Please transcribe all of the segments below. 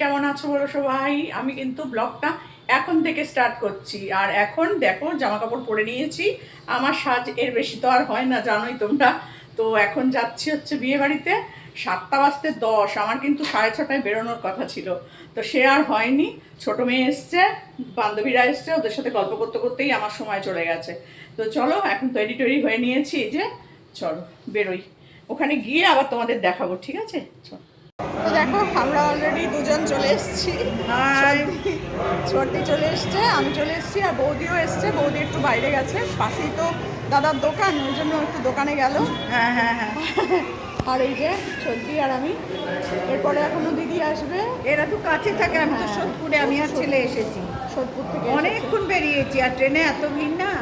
কেমন আছো বলো সবাই? আমি কিন্তু ব্লগটা এখন থেকে স্টার্ট করছি। আর এখন দেখো জামা কাপড় পরে নিয়েছি। আমার সাজ এর বেশি তো আর হয় না, জানোই তোমরা। তো এখন যাচ্ছি হচ্ছে বিয়ে বাড়িতে। সাতটা বাজতে দশ, আমার কিন্তু সাড়ে ছটায় বেরোনোর কথা ছিল। তো সে আর হয়নি। ছোট মেয়ে এসছে, বান্ধবীরা এসছে, ওদের সাথে গল্প করতে করতেই আমার সময় চলে গেছে। তো চলো, এখন তৈরি টৈরি হয়ে নিয়েছি যে, চলো, বেরোই। ওখানে গিয়ে আবার তোমাদের দেখাবো, ঠিক আছে? চলো। তো দেখো আমরা অলরেডি দুজন চলে এসেছি। ছোট্টি চলে এসছে আমি চলে এসেছি আর বৌদিও এসছে। বৌদি একটু বাইরে গেছে পাশেই তো দাদার দোকান ওই জন্য একটু দোকানে গেল। হ্যাঁ হ্যাঁ হ্যাঁ। আর এই যে ছোট্টি আর আমি এরপরে এখনও দিদি আসবে। এরা তো কাছে থাকে আমি তো সোদপুরে আমি আর ছেলে এসেছি। সোদপুর থেকে অনেকক্ষণ বেরিয়েছি আর ট্রেনে এত ভিড় না।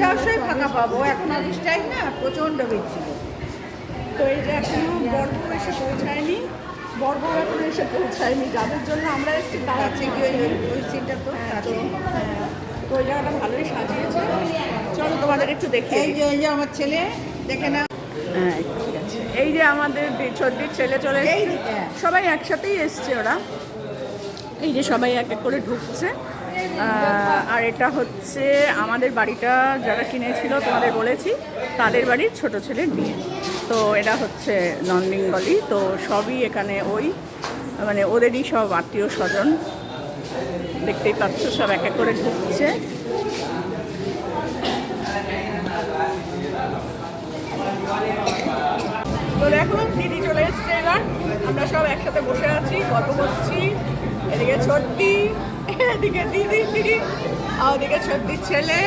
হ্যাঁ, সেই ফাঁকা পাবো এখন অফিস টাইম না প্রচণ্ড ভিড় ছিল। তো এই যে এখনও বর্বু এসে পৌঁছায়নি বর্বু এখন এসে পৌঁছায়নি যাদের জন্য আমরা এসেছি তারা আছে কি ওই ওই সিটটা তো হ্যাঁ, তো ওই জায়গাটা ভালোই সাজিয়েছে। চলো তোমাদের একটু দেখে। এই যে এই যে আমার ছেলে দেখে না হ্যাঁ ঠিক আছে। এই যে আমাদের ছোট্টির ছেলে চলে সবাই একসাথেই এসছে ওরা। এই যে সবাই এক এক করে ঢুকছে। আর এটা হচ্ছে আমাদের বাড়িটা যারা কিনেছিল তোমাদের বলেছি তাদের বাড়ির ছোট ছেলের বিয়ে। তো এটা হচ্ছে নন্দিনগলি তো সবই এখানে ওই মানে ওদেরই সব আত্মীয় স্বজন দেখতেই পাচ্ছ সব এক এক করে ঢুকছে তো দেখো দিদি চলে এসছে এবার। আমরা সব একসাথে বসে আছি গল্প করছি। এদিকে ছোট্টি এদিকে দিদি দিদি আর ওদিকে ছোট্টির ছেলে।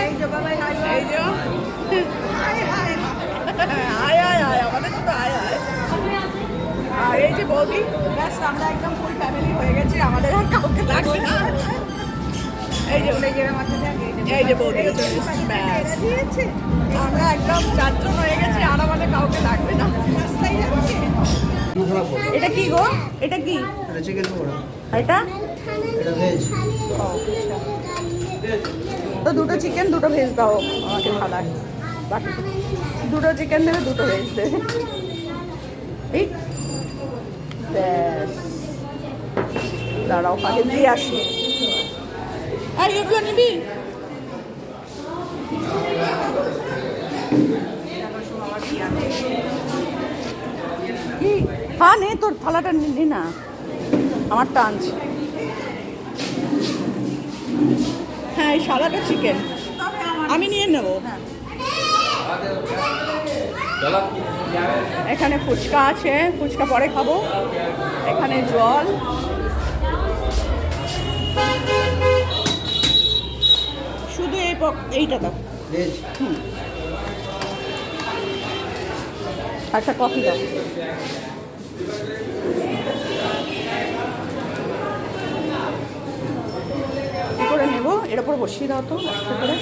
এই যে এই যে বৌদি ব্যাস আমরা একদম ফুল ফ্যামিলি হয়ে গেছি আমাদের আর কাউকে না এই যে এই যে বৌদি আমরা একদম চারজন হয়ে গেছি আর আমাদের কাউকে না এটা কি গো? এটা কি? তো দুটো চিকেন দুটো ভেজ দাও, আমাকে খাবার। বাকি দুটো চিকেন দেবে দুটো ভেজ দেবে। এই ব্যাস। দাঁড়াও পাখি দিয়ে আসি। আর এগুলো নিবি? হ্যাঁ নে তোর থালাটা নিলি না আমার টানছে হ্যাঁ এই সাদাটা চিকেন আমি নিয়ে নেব। এখানে ফুচকা আছে ফুচকা পরে খাব। এখানে জল। শুধু এই এইটা দাও। ভেজ আচ্ছা কফি দাও। কি করে নেব? এর উপর বসিয়ে দাও তো করে।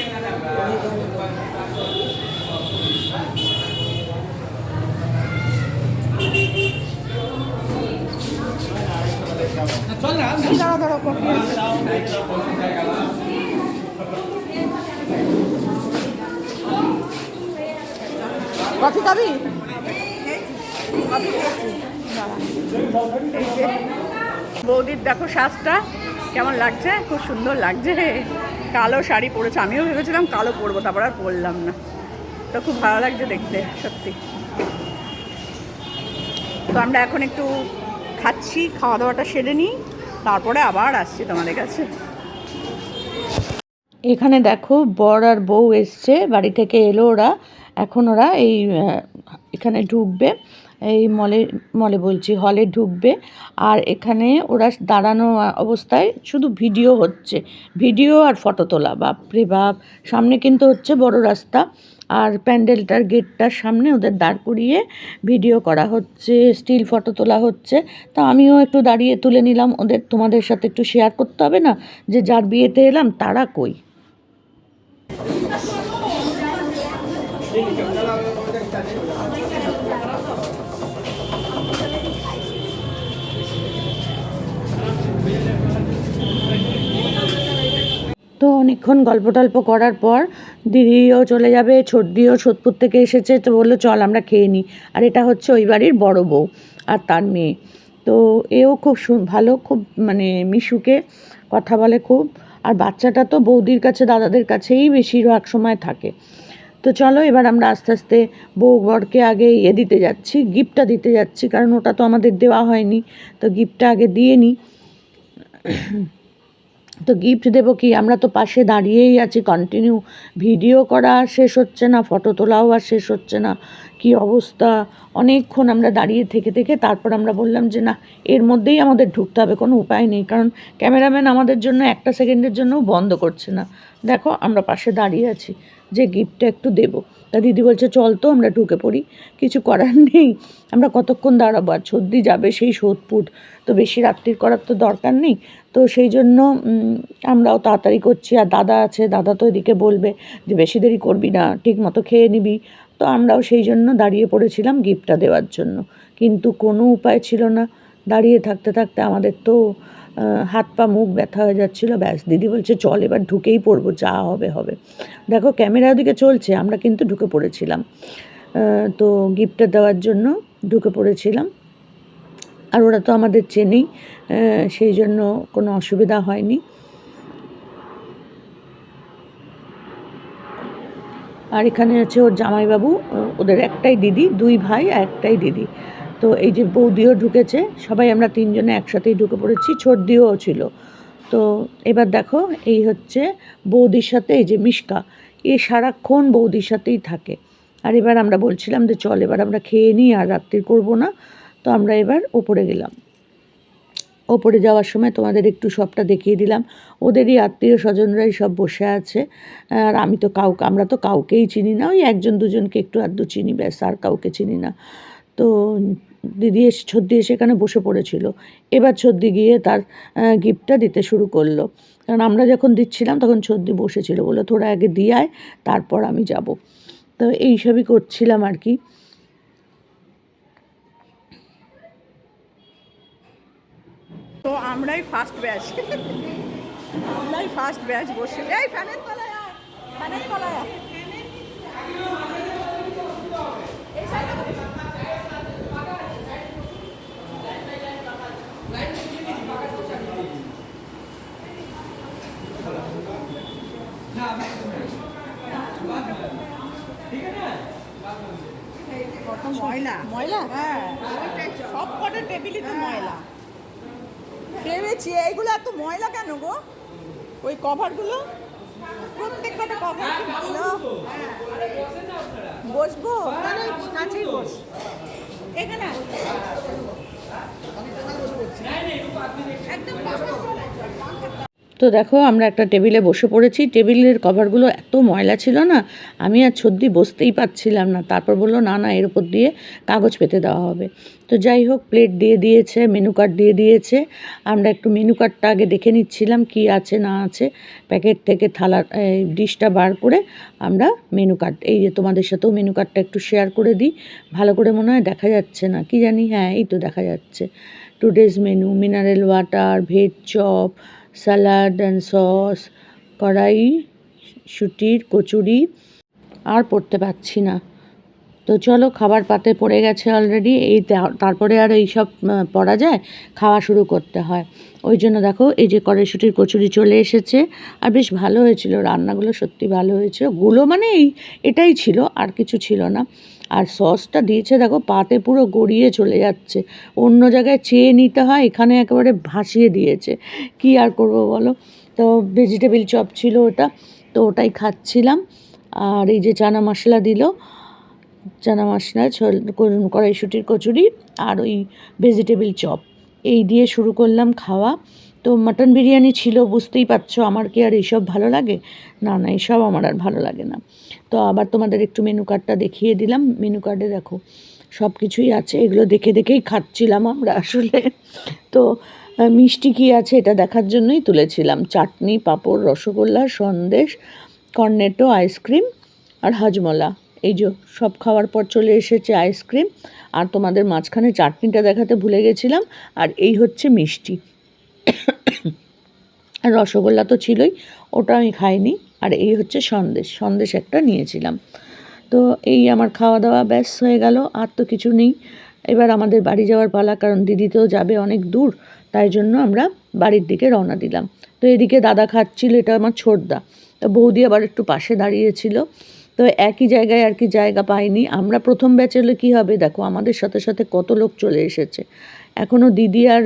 কফি খাবি বৌদির দেখো সাজটা, কেমন লাগছে? খুব সুন্দর লাগছে। কালো শাড়ি পরেছে, আমিও ভেবেছিলাম কালো পরবো, তারপর আর পরলাম না। তো খুব ভালো লাগছে দেখতে, সত্যি। তো আমরা এখন একটু খাচ্ছি খাওয়া দাওয়াটা সেরে নিই, তারপরে আবার আসছি তোমাদের কাছে। এখানে দেখো বর আর বউ এসছে, বাড়ি থেকে এলো ওরা। এখন ওরা এই এখানে ঢুকবে, এই মলে মলে বলছি হলে ঢুকবে। আর এখানে ওরা দাঁড়ানো অবস্থায় শুধু ভিডিও হচ্ছে, ভিডিও আর ফটো তোলা। বাপরে বাপ, সামনে কিন্তু হচ্ছে বড় রাস্তা। আর প্যান্ডেলটার গেটটার সামনে ওদের দাঁড় করিয়ে ভিডিও করা হচ্ছে, স্টিল ফটো তোলা হচ্ছে। তা আমিও একটু দাঁড়িয়ে তুলে নিলাম, ওদের তোমাদের সাথে একটু শেয়ার করতে হবে না? যে যার বিয়েতে এলাম, তারা কই? তো অনেকক্ষণ গল্প টল্প করার পর দিদিও চলে যাবে, ছোটদিও সোদপুর থেকে এসেছে, তো বলল, চল আমরা খেয়ে নিই। আর এটা হচ্ছে ওই বাড়ির বড় বউ আর তার মেয়ে। তো এও খুব ভালো, খুব মানে মিশুকে কথা বলে খুব। আর বাচ্চাটা তো বৌদির কাছে, দাদাদের কাছেই বেশিরভাগ সময় থাকে। তো চলো, এবার আমরা আস্তে আস্তে বউ বরকে আগে ইয়ে দিতে যাচ্ছি, গিফটটা দিতে যাচ্ছি, কারণ ওটা তো আমাদের দেওয়া হয়নি। তো গিফটটা আগে দিয়ে নিই। তো গিফট দেবো কি? আমরা তো পাশে দাঁড়িয়েই আছি কন্টিনিউ ভিডিও করা শেষ হচ্ছে না ফটো তোলাও আর শেষ হচ্ছে না, কি অবস্থা? অনেকক্ষণ আমরা দাঁড়িয়ে থেকে থেকে তারপর আমরা বললাম যে না, এর মধ্যেই আমাদের ঢুকতে হবে, কোনো উপায় নেই, কারণ ক্যামেরাম্যান আমাদের জন্য একটা সেকেন্ডের জন্যও বন্ধ করছে না। দেখো, আমরা পাশে দাঁড়িয়ে আছি। যে গিফটটা একটু দেবো। তা দিদি বলছে, চল তো, আমরা ঢুকে পড়ি। কিছু করার নেই। আমরা কতক্ষণ দাঁড়াবো? আর সর্দি যাবে সেই সোদপুট তো বেশি রাত্রির করার তো দরকার নেই। তো সেই জন্য আমরাও তাড়াতাড়ি করছি। আর দাদা আছে, দাদা তো এদিকে বলবে যে, বেশি দেরি করবি না ঠিক মতো খেয়ে নিবি। তো আমরাও সেই জন্য দাঁড়িয়ে পড়েছিলাম গিফটটা দেওয়ার জন্য। কিন্তু কোনো উপায় ছিল না। দাঁড়িয়ে থাকতে থাকতে আমাদের তো হাত পা মুখ ব্যথা হয়ে যাচ্ছিল, ব্যাস। দিদি বলছে, চল এবার ঢুকেই পড়ব, যা হবে হবে। দেখো, ক্যামেরা ওদিকে চলছে, আমরা কিন্তু ঢুকে পড়েছিলাম। তো গিফটটা দেওয়ার জন্য ঢুকে পড়েছিলাম। আর ওরা তো আমাদের চেনেই সেই জন্য কোনো অসুবিধা হয়নি। আর এখানে আছে ওর জামাইবাবু, ওদের একটাই দিদি, দুই ভাই একটাই দিদি। তো এই যে বৌদিও ঢুকেছে, সবাই আমরা তিনজনে একসাথেই ঢুকে পড়েছি ছোটদিও ছিল। তো এবার দেখো, এই হচ্ছে বৌদির সাথে এই যে মিশকা, এ সারাক্ষণ বৌদির সাথেই থাকে। আর এবার আমরা বলছিলাম যে চল, এবার আমরা খেয়ে নিই, আর রাত্রি করব না। তো আমরা এবার ওপরে গেলাম। ওপরে যাওয়ার সময় তোমাদের একটু সবটা দেখিয়ে দিলাম। ওদেরই আত্মীয় স্বজনরাই সব বসে আছে। আর আমি তো কাউকে আমরা তো কাউকেই চিনি না, ওই একজন দুজনকে একটু আধটু চিনি, ব্যাস, আর কাউকে চিনি না। তো দিদি এসে, ছদ্দি এসে এখানে বসে পড়েছিল। এবার ছদ্দি গিয়ে তার গিফটটা দিতে শুরু করল। কারণ আমরা যখন দিচ্ছিলাম তখন ছদ্দি বসেছিল বলে, তোরা আগে দিয়ে আয়, তারপর আমি যাব। তো এইসবই করছিলাম আর কি। তো আমরাই ফার্স্ট ব্যাচ আমরাই ফার্স্ট ব্যাচ বসে এই ফ্যানের তলায় ফ্যানের তলায় আয়। কত ময়লা? ময়লা? হ্যাঁ। সব কটা টেবিলই তো ময়লা। ভেবেছি এইগুলো এত ময়লা কেন গো? ওই কভারগুলো? প্রত্যেক কটা কভার ভালো? বসবো? কাছেই বস। এখানে। একদম। তো দেখো, আমরা একটা টেবিলে বসে পড়েছি। টেবিলের কভারগুলো এত ময়লা ছিল না, আমি আর ছদ্দি বসতেই পারছিলাম না। তারপর বলল, না না, এর উপর দিয়ে কাগজ পেতে দেওয়া হবে। তো যাই হোক, প্লেট দিয়ে দিয়েছে, মেনু কার্ড দিয়ে দিয়েছে। আমরা একটু মেনু কার্ডটা আগে দেখে নিচ্ছিলাম, কি আছে, না আছে। প্যাকেট থেকে থালা ডিশটা বার করে আমরা মেনু কার্ড, এই যে তোমাদের সাথেও মেনু কার্ডটা একটু শেয়ার করে দিই। ভালো করে মনে হয় দেখা যাচ্ছে না, কি জানি হ্যাঁ এই তো দেখা যাচ্ছে। Today's menu, mineral water, veg chop salad and sauce কড়াই শুটির কচুরি আর পড়তে পারছি না। তো চলো খাবার পাতে পড়ে গেছে অলরেডি এই তারপরে আর এই সব পড়া যায়, খাওয়া শুরু করতে হয়। ওই জন্য দেখো, এই যে কড়াইশুটির কচুরি চলে এসেছে, আর বেশ ভালো হয়েছিল, রান্নাগুলো সত্যি ভালো হয়েছে। গুলো মানে এই এটাই ছিল, আর কিছু ছিল না। আর সসটা দিয়েছে দেখো, পাতে পুরো গড়িয়ে চলে যাচ্ছে। অন্য জায়গায় চেয়ে নিতে হয়, এখানে একেবারে ভাসিয়ে দিয়েছে। কি আর করব বলো? তো ভেজিটেবিল চপ ছিল ওটা, তো ওটাই খাচ্ছিলাম। আর এই যে চানা মশলা দিল চানা মশলা কড়াইশুটির কচুরি আর ওই ভেজিটেবিল চপ এই দিয়ে শুরু করলাম খাওয়া। তো মাটন বিরিয়ানি ছিল, বুঝতেই পারছ আমার কি আর এইসব ভালো লাগে? না না, এইসব আমার আর ভালো লাগে না। তো আবার তোমাদের একটু মেনু কার্ডটা দেখিয়ে দিলাম। মেনু কার্ডে দেখো সব কিছুই আছে। এগুলো দেখে দেখেই খাচ্ছিলাম আমরা আসলে। তো মিষ্টি কী আছে এটা দেখার জন্যই তুলেছিলাম। Chutney, papad, rasgulla, sandesh Cornetto ice cream আর হাজমলা। এই যে সব খাওয়ার পর চলে এসেছে আইসক্রিম, আর তোমাদের মাঝখানে চাটনিটা দেখাতে ভুলে গেছিলাম, আর এই হচ্ছে মিষ্টি। রসগোল্লা তো ছিলই, ওটা আমি খাইনি, আর এই হচ্ছে সন্দেশ সন্দেশ একটা নিয়েছিলাম। তো এই আমার খাওয়া দাওয়া ব্যাস হয়ে গেল, আর তো কিছু নেই। এবার আমাদের বাড়ি যাওয়ার পালা, কারণ দিদি তো যাবে অনেক দূর, তাই জন্য আমরা বাড়ির দিকে রওনা দিলাম। তো এদিকে দাদা খাচ্ছিল, এটা আমার ছোটদা। তো বৌদি আবার একটু পাশে দাঁড়িয়েছিল। তো একই জায়গায় আর কি জায়গা পাইনি। আমরা প্রথম ব্যাচে হলে কী হবে? দেখো, আমাদের সাথে সাথে কত লোক চলে এসেছে। এখনও দিদি আর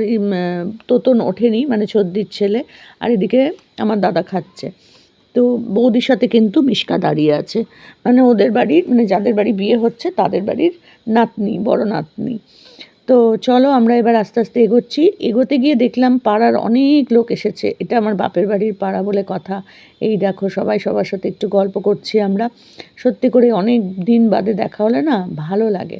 তোতন ওঠেনি মানে সর্দির ছেলে, আর এদিকে আমার দাদা খাচ্ছে। তো বৌদির সাথে কিন্তু মিশকা দাঁড়িয়ে আছে। মানে ওদের বাড়ির মানে যাদের বাড়ি বিয়ে হচ্ছে, তাদের বাড়ির নাতনি, বড় নাতনি। তো চলো আমরা এবার আস্তে আস্তে এগোচ্ছি। এগোতে গিয়ে দেখলাম পাড়ার অনেক লোক এসেছে। এটা আমার বাপের বাড়ির পাড়া বলে কথা। এই দেখো সবাই সবার সাথে একটু গল্প করছি আমরা। সত্যি করে অনেক দিন বাদে দেখা হলে না, ভালো লাগে।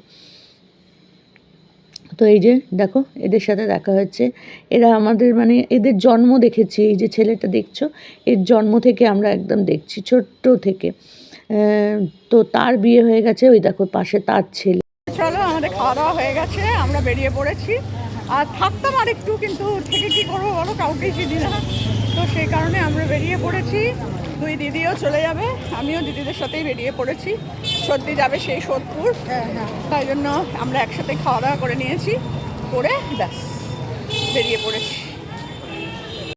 তো এই যে দেখো, এদের সাথে দেখা হচ্ছে এরা আমাদের মানে এদের জন্ম দেখেছি, এই যে ছেলেটা দেখছ? এর জন্ম থেকে আমরা একদম দেখছি, ছোট্ট থেকে। তো তার বিয়ে হয়ে গেছে, ওই দেখো পাশে তার ছেলে। চলো, আমাদের খাওয়া দাওয়া হয়ে গেছে, আমরা বেরিয়ে পড়েছি। আর থাকতাম আর একটু কিন্তু থেকে কি করব বলো? কাউকেই চিনি না। তো সেই কারণে আমরা বেরিয়ে পড়েছি। দুই দিদিও চলে যাবে, আমিও দিদিদের সাথেই বেরিয়ে পড়েছি। সর্দি যাবে সেই সোদপুর। তাই জন্য আমরা একসাথে খাওয়া দাওয়া করে নিয়েছি, করে ব্যাস, বেরিয়ে পড়েছি।